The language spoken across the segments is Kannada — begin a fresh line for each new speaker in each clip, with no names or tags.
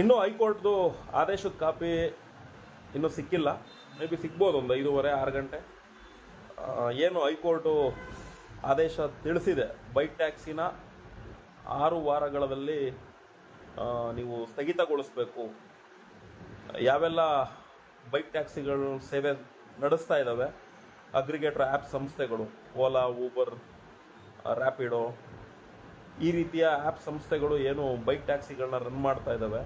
ಇನ್ನೂ ಹೈಕೋರ್ಟ್ದು ಆದೇಶದ ಕಾಪಿ ಇನ್ನೂ ಸಿಕ್ಕಿಲ್ಲ. ಮೇ ಬಿ ಸಿಗ್ಬೋದು, ಒಂದು ಐದೂವರೆ, ಆರು ಗಂಟೆ. ಏನು ಹೈಕೋರ್ಟು ಆದೇಶ ತಿಳಿಸಿದೆ. ಬೈಕ್ ಟ್ಯಾಕ್ಸಿನ ಆರು ವಾರಗಳಲ್ಲಿ ನೀವು ಸ್ಥಗಿತಗೊಳಿಸಬೇಕು. ಯಾವೆಲ್ಲ ಬೈಕ್ ಟ್ಯಾಕ್ಸಿಗಳು ಸೇವೆ ನಡೆಸ್ತಾ ಇದ್ದಾವೆ, ಅಗ್ರಿಗೇಟರ್ ಆ್ಯಪ್ ಸಂಸ್ಥೆಗಳು, ಓಲಾ, ಊಬರ್ ರ್ಯಾಪಿಡೋ ಈ ರೀತಿಯ ಆ್ಯಪ್ ಸಂಸ್ಥೆಗಳು ಏನು ಬೈಕ್ ಟ್ಯಾಕ್ಸಿಗಳನ್ನ ರನ್ ಮಾಡ್ತಾ ಇದ್ದಾವೆ.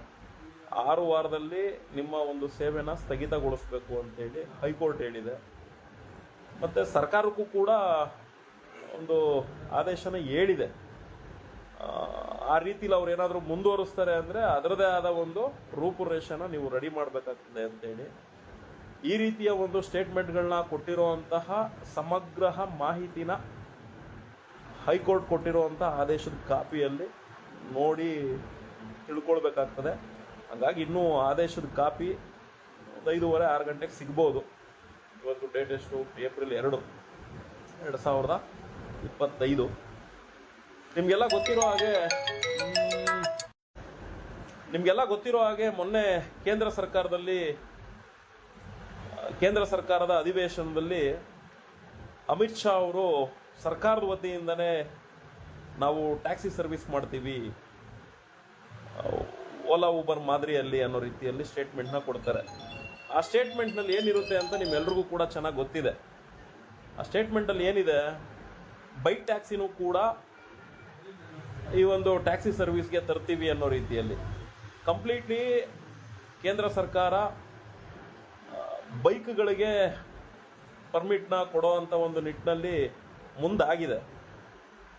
ಆರು ವಾರದಲ್ಲಿ ನಿಮ್ಮ ಒಂದು ಸೇವೆನ ಸ್ಥಗಿತಗೊಳಿಸಬೇಕು ಅಂತೇಳಿ ಹೈಕೋರ್ಟ್ ಹೇಳಿದೆ. ಮತ್ತು ಸರ್ಕಾರಕ್ಕೂ ಕೂಡ ಒಂದು ಆದೇಶನ ಹೇಳಿದೆ. ಆ, ಆ ರೀತಿಲಿ ಅವ್ರು ಏನಾದರೂ ಮುಂದುವರಿಸ್ತಾರೆ ಅಂದರೆ ಅದರದೇ ಆದ ಒಂದು ರೂಪುರೇಷನ ನೀವು ರೆಡಿ ಮಾಡಬೇಕಾಗ್ತದೆ ಅಂತೇಳಿ. ಈ ರೀತಿಯ ಒಂದು ಸ್ಟೇಟ್ಮೆಂಟ್ಗಳನ್ನ ಕೊಟ್ಟಿರುವಂತಹ ಸಮಗ್ರ ಮಾಹಿತಿನ ಹೈಕೋರ್ಟ್ ಕೊಟ್ಟಿರುವಂತಹ ಆದೇಶದ ಕಾಪಿಯಲ್ಲಿ ನೋಡಿ ತಿಳ್ಕೊಳ್ಬೇಕಾಗ್ತದೆ. ಹಾಗಾಗಿ ಇನ್ನೂ ಆದೇಶದ ಕಾಪಿ ಒಂದು ಐದೂವರೆ ಆರು ಗಂಟೆಗೆ ಸಿಗ್ಬೋದು. ಇವತ್ತು ಡೇಟ್ ಎಷ್ಟು? ಏಪ್ರಿಲ್ ಎರಡು. ಎರಡು ಸಾವಿರದ ಇಪ್ಪತ್ತೈದು. ನಿಮಗೆಲ್ಲ ಗೊತ್ತಿರೋ ಹಾಗೆ ನಿಮಗೆಲ್ಲ ಗೊತ್ತಿರೋ ಹಾಗೆ ಮೊನ್ನೆ ಕೇಂದ್ರ ಸರ್ಕಾರದಲ್ಲಿ, ಕೇಂದ್ರ ಸರ್ಕಾರದ ಅಧಿವೇಶನದಲ್ಲಿ ಅಮಿತ್ ಶಾ ಅವರು ಸರ್ಕಾರದ ವತಿಯಿಂದನೇ ನಾವು ಟ್ಯಾಕ್ಸಿ ಸರ್ವಿಸ್ ಮಾಡ್ತೀವಿ. ಓಲಾ ಊಬರ್ ಮಾದರಿಯಲ್ಲಿ ಅನ್ನೋ ರೀತಿಯಲ್ಲಿ ಸ್ಟೇಟ್ಮೆಂಟ್ನ ಕೊಡ್ತಾರೆ. ಆ ಸ್ಟೇಟ್ಮೆಂಟ್ನಲ್ಲಿ ಏನಿರುತ್ತೆ ಅಂತ ನಿಮ್ಮೆಲ್ರಿಗೂ ಕೂಡ ಚೆನ್ನಾಗಿ ಗೊತ್ತಿದೆ. ಆ ಸ್ಟೇಟ್ಮೆಂಟಲ್ಲಿ ಏನಿದೆ? ಬೈಕ್ ಟ್ಯಾಕ್ಸಿನೂ ಕೂಡ ಈ ಒಂದು ಟ್ಯಾಕ್ಸಿ ಸರ್ವಿಸ್ಗೆ ತರ್ತೀವಿ ಅನ್ನೋ ರೀತಿಯಲ್ಲಿ. ಕಂಪ್ಲೀಟ್ಲಿ ಕೇಂದ್ರ ಸರ್ಕಾರ ಬೈಕ್ಗಳಿಗೆ ಪರ್ಮಿಟ್ನ ಕೊಡೋ ಅಂಥ ಒಂದು ನಿಟ್ಟಿನಲ್ಲಿ ಮುಂದಾಗಿದೆ.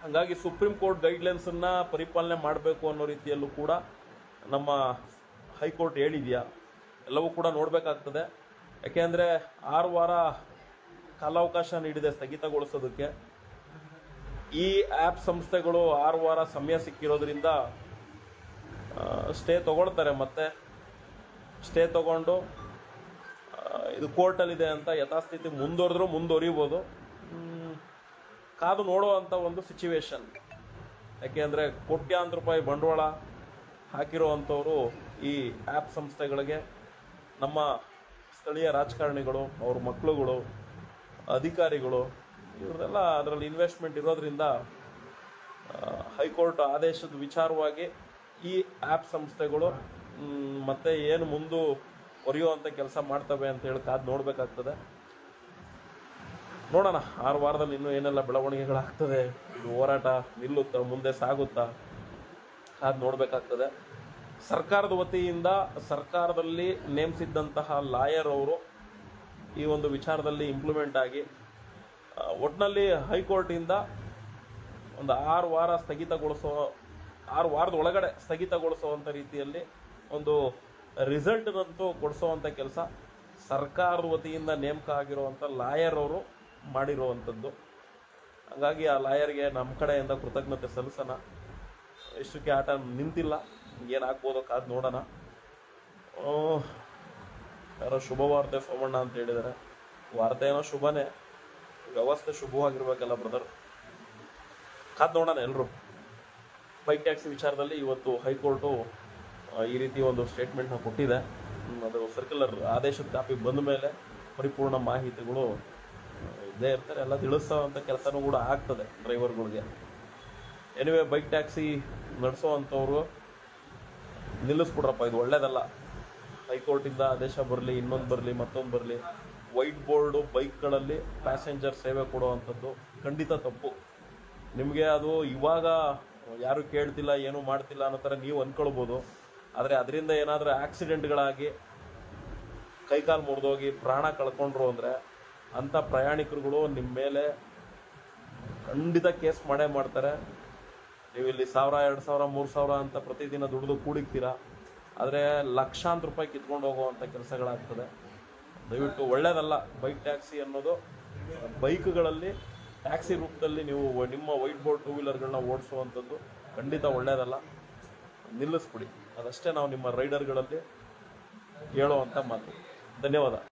ಹಾಗಾಗಿ ಸುಪ್ರೀಂ ಕೋರ್ಟ್ ಗೈಡ್ಲೈನ್ಸನ್ನು ಪರಿಪಾಲನೆ ಮಾಡಬೇಕು ಅನ್ನೋ ರೀತಿಯಲ್ಲೂ ಕೂಡ ನಮ್ಮ ಹೈಕೋರ್ಟ್ ಹೇಳಿದೆಯಾ? ಎಲ್ಲವೂ ಕೂಡ ನೋಡಬೇಕಾಗ್ತದೆ. ಯಾಕೆಂದರೆ ಆರು ವಾರ ಕಾಲಾವಕಾಶ ನೀಡಿದೆ ಸ್ಥಗಿತಗೊಳಿಸೋದಕ್ಕೆ. ಈ ಆ್ಯಪ್ ಸಂಸ್ಥೆಗಳು ಆರು ವಾರ ಸಮಯ ಸಿಕ್ಕಿರೋದ್ರಿಂದ ಸ್ಟೇ ತಗೊಳ್ತಾರೆ ಮತ್ತೆ. ಸ್ಟೇ ತಗೊಂಡು ಇದು ಕೋರ್ಟಲ್ಲಿದೆ ಅಂತ ಯಥಾಸ್ಥಿತಿ ಮುಂದುವರೆದ್ರೂ ಮುಂದುವರಿಬೋದು. ಕಾದು ನೋಡುವಂಥ ಒಂದು ಸಿಚುವೇಶನ್ ಯಾಕೆಂದರೆ ಕೋಟ್ಯಾಂತರ ರೂಪಾಯಿ ಬಂಡವಾಳ ಹಾಕಿರುವಂಥವರು ಈ ಆ್ಯಪ್ ಸಂಸ್ಥೆಗಳಿಗೆ ನಮ್ಮ ಸ್ಥಳೀಯ ರಾಜಕಾರಣಿಗಳು, ಅವ್ರ ಮಕ್ಕಳುಗಳು ಅಧಿಕಾರಿಗಳು, ಇವ್ರದೆಲ್ಲ ಅದರಲ್ಲಿ ಇನ್ವೆಸ್ಟ್ಮೆಂಟ್ ಇರೋದ್ರಿಂದ ಹೈಕೋರ್ಟ್ ಆದೇಶದ ವಿಚಾರವಾಗಿ ಈ ಆ್ಯಪ್ ಸಂಸ್ಥೆಗಳು ಮತ್ತೆ ಏನು ಮುಂದು ಒರೆಯುವಂಥ ಕೆಲಸ ಮಾಡ್ತವೆ ಅಂತ ಹೇಳಿ ಕಾದು ನೋಡಬೇಕಾಗ್ತದೆ. ನೋಡೋಣ, ಆರು ವಾರದಲ್ಲಿ ಇನ್ನೂ ಏನೆಲ್ಲ ಬೆಳವಣಿಗೆಗಳಾಗ್ತದೆ, ಇದು ಹೋರಾಟ ನಿಲ್ಲುತ್ತಾ, ಮುಂದೆ ಸಾಗುತ್ತಾ. ಕಾದು ನೋಡಬೇಕಾಗ್ತದೆ. ಸರ್ಕಾರದ ವತಿಯಿಂದ ಸರ್ಕಾರದಲ್ಲಿ ನೇಮಿಸಿದ್ದಂತಹ ಲಾಯರ್ ಅವರು ಈ ಒಂದು ವಿಚಾರದಲ್ಲಿ ಇಂಪ್ಲಿಮೆಂಟ್ ಆಗಿ ಒಟ್ಟಿನಲ್ಲಿ ಹೈಕೋರ್ಟಿಂದ ಒಂದು ಆರು ವಾರ ಸ್ಥಗಿತಗೊಳಿಸೋ, ಆರು ವಾರದ ಒಳಗಡೆ ಸ್ಥಗಿತಗೊಳಿಸುವಂಥ ರೀತಿಯಲ್ಲಿ ಒಂದು ರಿಸಲ್ಟ್ನಂತೂ ಕೊಡಿಸುವಂಥ ಕೆಲಸ ಸರ್ಕಾರದ ವತಿಯಿಂದ ನೇಮಕ ಆಗಿರುವಂಥ ಲಾಯರ್ ಅವರು ಮಾಡಿರುವಂಥದ್ದು ಹಾಗಾಗಿ ಆ ಲಾಯರ್ಗೆ ನಮ್ಮ ಕಡೆಯಿಂದ ಕೃತಜ್ಞತೆ ಸಲ್ಲಿಸೋಣ. ಇಷ್ಟಕ್ಕೆ ಆಟ ನಿಂತಿಲ್ಲ. ಏನಾಗ್ಬೋದೋ ಕಾದ್ ನೋಡೋಣ. ಯಾರೋ ಶುಭ ವಾರ್ತೆ ಸೋಮಣ್ಣ ಅಂತ ಹೇಳಿದ್ದಾರೆ ವಾರ್ತೆ ಏನೋ ಶುಭನೇ. ವ್ಯವಸ್ಥೆ ಶುಭವಾಗಿರ್ಬೇಕಲ್ಲ ಬ್ರದರ್ ಕಾದ್ ನೋಡೋಣ ಎಲ್ಲರೂ ಬೈಕ್ ಟ್ಯಾಕ್ಸಿ ವಿಚಾರದಲ್ಲಿ ಇವತ್ತು ಹೈಕೋರ್ಟು ಈ ರೀತಿ ಒಂದು ಸ್ಟೇಟ್ಮೆಂಟ್ನ ಕೊಟ್ಟಿದೆ. ಅದು ಸರ್ಕ್ಯುಲರ್ ಆದೇಶದ ಕಾಪಿ ಬಂದ ಮೇಲೆ ಪರಿಪೂರ್ಣ ಮಾಹಿತಿಗಳು ಇದೇ ಇರ್ತಾರೆ. ಎಲ್ಲ ತಿಳಿಸೋವಂಥ ಕೆಲಸನೂ ಕೂಡ ಆಗ್ತದೆ ಡ್ರೈವರ್ಗಳಿಗೆ ಎನಿವೆ ಬೈಕ್ ಟ್ಯಾಕ್ಸಿ ನಡೆಸೋವಂಥವ್ರು ನಿಲ್ಲಿಸ್ಬಿಡ್ರಪ್ಪ, ಇದು ಒಳ್ಳೇದಲ್ಲ. ಹೈಕೋರ್ಟಿಂದ ಆದೇಶ ಬರಲಿ, ಇನ್ನೊಂದು ಬರಲಿ, ಮತ್ತೊಂದು ಬರಲಿ. ವೈಟ್ ಬೋರ್ಡು, ಬೈಕ್ಗಳಲ್ಲಿ ಪ್ಯಾಸೆಂಜರ್ ಸೇವೆ ಕೊಡುವಂಥದ್ದು ಖಂಡಿತ ತಪ್ಪು. ನಿಮಗೆ ಅದು ಇವಾಗ ಯಾರು ಕೇಳ್ತಿಲ್ಲ, ಏನೂ ಮಾಡ್ತಿಲ್ಲ ಅನ್ನೋ ಥರ ನೀವು ಅಂದ್ಕೊಳ್ಬೋದು. ಆದರೆ ಅದರಿಂದ ಏನಾದರೂ ಆಕ್ಸಿಡೆಂಟ್ಗಳಾಗಿ ಕೈಕಾಲು ಮುರಿದೋಗಿ ಪ್ರಾಣ ಕಳ್ಕೊಂಡ್ರು ಅಂದರೆ ಅಂಥ ಪ್ರಯಾಣಿಕರುಗಳು ನಿಮ್ಮ ಮೇಲೆ ಖಂಡಿತ ಕೇಸ್ ಮಾಡೇ ಮಾಡ್ತಾರೆ. ನೀವು ಇಲ್ಲಿ ಸಾವಿರ, ಎರಡು ಸಾವಿರ, ಮೂರು ಸಾವಿರ ಅಂತ ಪ್ರತಿದಿನ ದುಡಿದು ಕೂಡಿಕ್ತೀರಾ? ಆದರೆ ಲಕ್ಷಾಂತರ ರೂಪಾಯಿ ಕಿತ್ಕೊಂಡು ಹೋಗುವಂಥ ಕೆಲಸಗಳಾಗ್ತದೆ. ದಯವಿಟ್ಟು ಒಳ್ಳೇದಲ್ಲ, ಬೈಕ್ ಟ್ಯಾಕ್ಸಿ ಅನ್ನೋದು ಬೈಕ್ಗಳಲ್ಲಿ, ಟ್ಯಾಕ್ಸಿ ರೂಪದಲ್ಲಿ ನೀವು ನಿಮ್ಮ ವೈಟ್ ಬೋರ್ಡ್ ಟೂ ವೀಲರ್ಗಳನ್ನ ಓಡಿಸುವಂಥದ್ದು ಖಂಡಿತ ಒಳ್ಳೆಯದಲ್ಲ ನಿಲ್ಲಿಸ್ಬಿಡಿ. ಅದಷ್ಟೇ ನಾವು ನಿಮ್ಮ ರೈಡರ್ಗಳಲ್ಲಿ ಹೇಳುವಂಥ ಮಾತು. ಧನ್ಯವಾದ.